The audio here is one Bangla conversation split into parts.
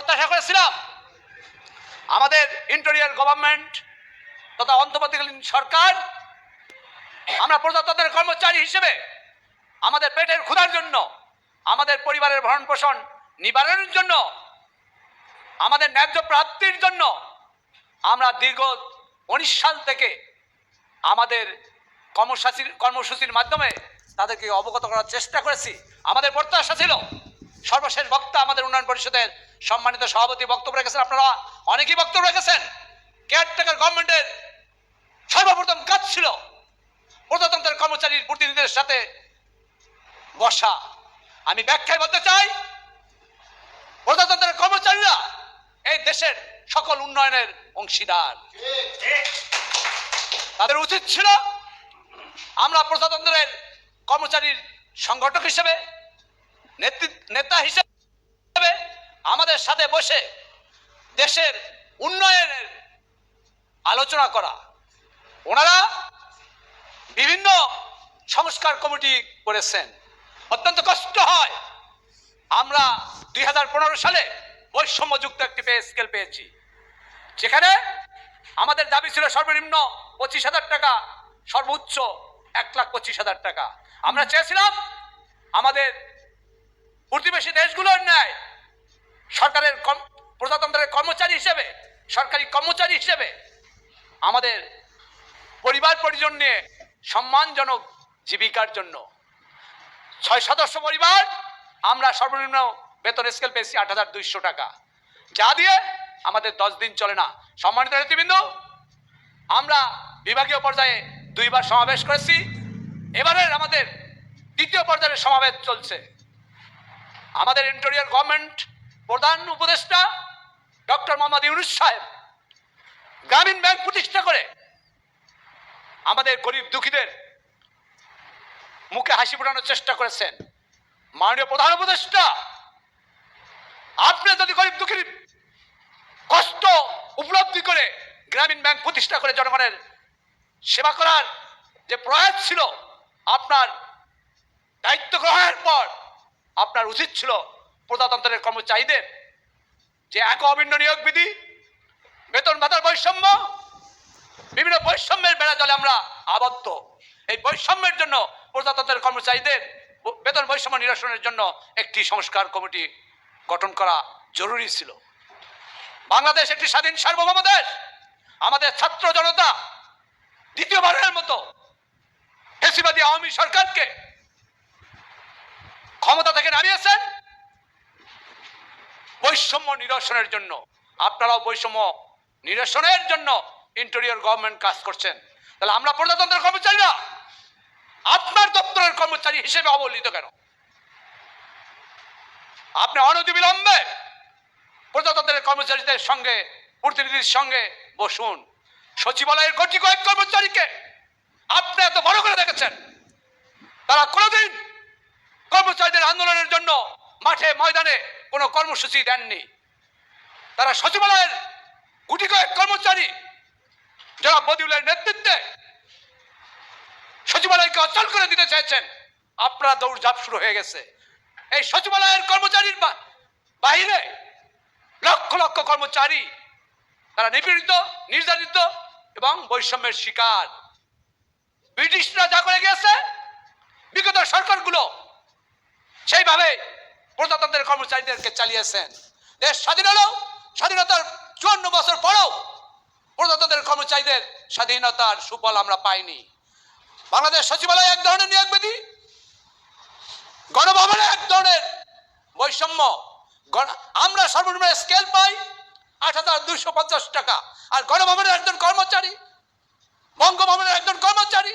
প্রত্যাশা করেছিলাম আমাদের ইন্টেরিয়ার গভর্নমেন্ট তথা অন্তর্বর্তীকালীন সরকার, আমরা প্রজাতন্ত্রের কর্মচারী হিসেবে আমাদের পেটের ক্ষুধার জন্য, আমাদের পরিবারের ভরণ পোষণ নিবারণের জন্য, আমাদের ন্যায্য প্রাপ্তির জন্য আমরা দীর্ঘ উনিশ সাল থেকে আমাদের কর্মসূচির কর্মসূচির মাধ্যমে তাদেরকে অবগত করার চেষ্টা করেছি। আমাদের প্রত্যাশা ছিল, সর্বশেষ বক্তা আমাদের উন্নয়ন পরিষদের সম্মানিত সভাপতি বক্তব্য রেখেছেন আপনারা অনেকেই বক্তব্য রেখেছেন। কেয়ারটেকার গভর্নমেন্টের সর্বপ্রথম কাজ ছিল প্রজাতন্ত্রের কর্মচারীর প্রতিনিধিদের সাথে বসা। আমি ব্যাখ্যায় বলতে চাই, প্রজাতন্ত্রের কর্মচারীরা এই দেশের সকল উন্নয়নের অংশীদার। তাদের উচিত ছিল আমরা প্রজাতন্ত্রের কর্মচারীর সংগঠক হিসেবে, নেতা হিসেবে আমাদের সাথে বসে দেশের উন্নয়নের আলোচনা করা। ওনারা বিভিন্ন সংস্কার কমিটি করেছেন। অত্যন্ত কষ্ট হয়। আমরা দুই হাজার পনেরো সালে বৈষম্যযুক্ত একটি পে স্কেল পেয়েছি। যেখানে আমাদের দাবি ছিল সর্বনিম্ন পঁচিশ হাজার টাকা, সর্বোচ্চ এক লাখ পঁচিশ হাজার টাকা। আমরা চেয়েছিলাম আমাদের প্রতিবেশী দেশগুলোর ন্যায় সরকারের প্রজাতন্ত্রের কর্মচারী হিসেবে, সরকারি কর্মচারী হিসেবে আমাদের পরিবার পরিজন নিয়ে সম্মানজনক জীবিকার জন্য। ছয় সদস্য পরিবার, আমরা সর্বনিম্ন বেতন স্কেল পেয়েছি আট হাজার দুইশো টাকা। যা দিয়ে আমাদের দশ দিন চলে না। সম্মানিত নেতৃবৃন্দ, আমরা বিভাগীয় পর্যায়ে দুইবার সমাবেশ করেছি। এবারের আমাদের দ্বিতীয় পর্যায়ের সমাবেশ চলছে। আমাদের ইন্টেরিয়র গভর্নমেন্ট প্রধান উপদেষ্টা ডক্টর মোহাম্মদ ইউনুস সাহেব, গ্রামীণ ব্যাংক প্রতিষ্ঠা করে আমাদের গরিব দুঃখীদের মুখে হাসি ফোটানোর চেষ্টা করেছেন। মাননীয় প্রধান উপদেষ্টা, আপনি যদি গরিব দুঃখীর কষ্ট উপলব্ধি করে গ্রামীণ ব্যাংক প্রতিষ্ঠা করে জনগণের সেবা করার যে প্রয়াস ছিল, আপনার দায়িত্ব গ্রহণের পর আপনার উচিত ছিল প্রজাতন্ত্রের কর্মচারীদের যে এক অভিন্ন নিয়োগ বিধি বেতন ভাতার বৈষম্য, বিভিন্ন বৈষম্যের বেড়া জলে আমরা আবদ্ধ। এই বৈষম্যের জন্য প্রজাতন্ত্রের কর্মচারীদের বেতন বৈষম্য নিরসনের জন্য একটি সংস্কার কমিটি গঠন করা জরুরি ছিল। বাংলাদেশ একটি স্বাধীন সার্বভৌম দেশ। আমাদের ছাত্র জনতা দ্বিতীয়বারের মতো ফেসিবাদী আওয়ামী সরকারকে ক্ষমতা থেকে নামিয়েছেন। বৈষম্য নিরসনের জন্য। আপনারাও বৈষম্য নিরসনের জন্য ইন্টেরিয়র গভর্নমেন্ট কাজ করছেন। তাহলে আমরা প্রজাতন্ত্রের কর্মচারীরা আপনার দপ্তরের কর্মচারী হিসেবে অবহেলিত কেন? আপনি অনতিবিলম্বে প্রজাতন্ত্রের কর্মচারীদের সঙ্গে, প্রতিনিধির সঙ্গে বসুন। সচিবালয়ের কোটি কয়েক কর্মচারীকে আপনি এত বড় করে দেখেছেন। তারা কোনোদিন কর্মচারীদের আন্দোলনের জন্য মাঠে, ময়দানে কোনো কর্মসূচি দেননি। তারা সচিবালয়ের গুটি কয়েক কর্মচারী যারা বদিউলের নেতৃত্বে সচিবালয়কে অচল করে দিতে চাইছেন আপনারা দৌড়ঝাঁপ শুরু হয়ে গেছে। এই সচিবালয়ের কর্মচারীর বা- বাইরে লক্ষ লক্ষ কর্মচারী তারা নিপীড়িত, নির্যাতিত এবং বৈষম্যের শিকার। ব্রিটিশরা যা করে গেছে বিগত সরকারগুলো সেইভাবে প্রজাতন্ত্রের কর্মচারীদেরকে চালিয়েছেন। দেশ স্বাধীন হলো, স্বাধীনতার চুয়ান্ন বছর পরেও প্রজাতন্ত্রের কর্মচারীদের স্বাধীনতার সুফল আমরা পাইনি। বাংলাদেশ সচিবালয় এক ধরনের নিয়োগ বিধি, গণভবনে এক ধরনের বৈষম্য। আমরা সর্বনিম্ন স্কেল পাই আট হাজার দুইশো পঞ্চাশ টাকা, আর গণভবনের একজন কর্মচারী, বঙ্গভবনের একজন কর্মচারী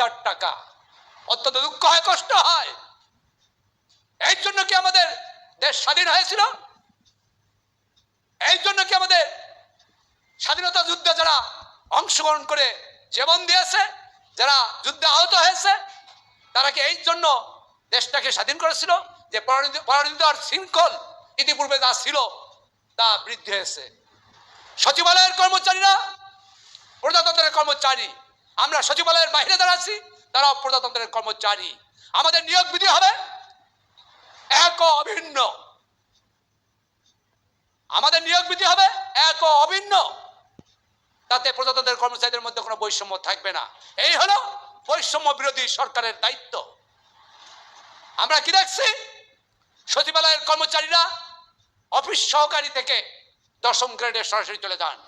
হাজার টাকা। অত্যন্ত দুঃখ হয়, কষ্ট হয়। এই জন্য কি আমাদের দেশ স্বাধীন হয়েছিল? এই জন্য কি আমাদের স্বাধীনতা যুদ্ধে যারা অংশগ্রহণ করে জীবন দিয়েছে, যারা যুদ্ধে আহত হয়েছে, তারা কি এই জন্য দেশটাকে স্বাধীন করেছিল? যে পরাধীনতা আর শৃঙ্খল ইতিপূর্বে যা ছিল, তা বৃদ্ধি হয়েছে। সচিবালয়ের কর্মচারীরা, প্রজাতন্ত্রের কর্মচারী আমরা সচিবালয়ের বাইরে দাঁড়াচ্ছি তারাও প্রজাতন্ত্রের কর্মচারী। আমাদের নিয়োগ বিধি হবে এক অভিন্ন আমাদের নিয়োগ বিধি হবে এক অভিন্ন তাতে প্রজাতন্ত্রের কর্মচারীদের মধ্যে কোনো বৈষম্য থাকবে না। এই হলো বৈষম্য বিরোধী সরকারের দায়িত্ব। আমরা কি দেখছি? সচিবালয়ের কর্মচারীরা অফিস সহকারী থেকে দশম গ্রেডে সরাসরি চলে যান।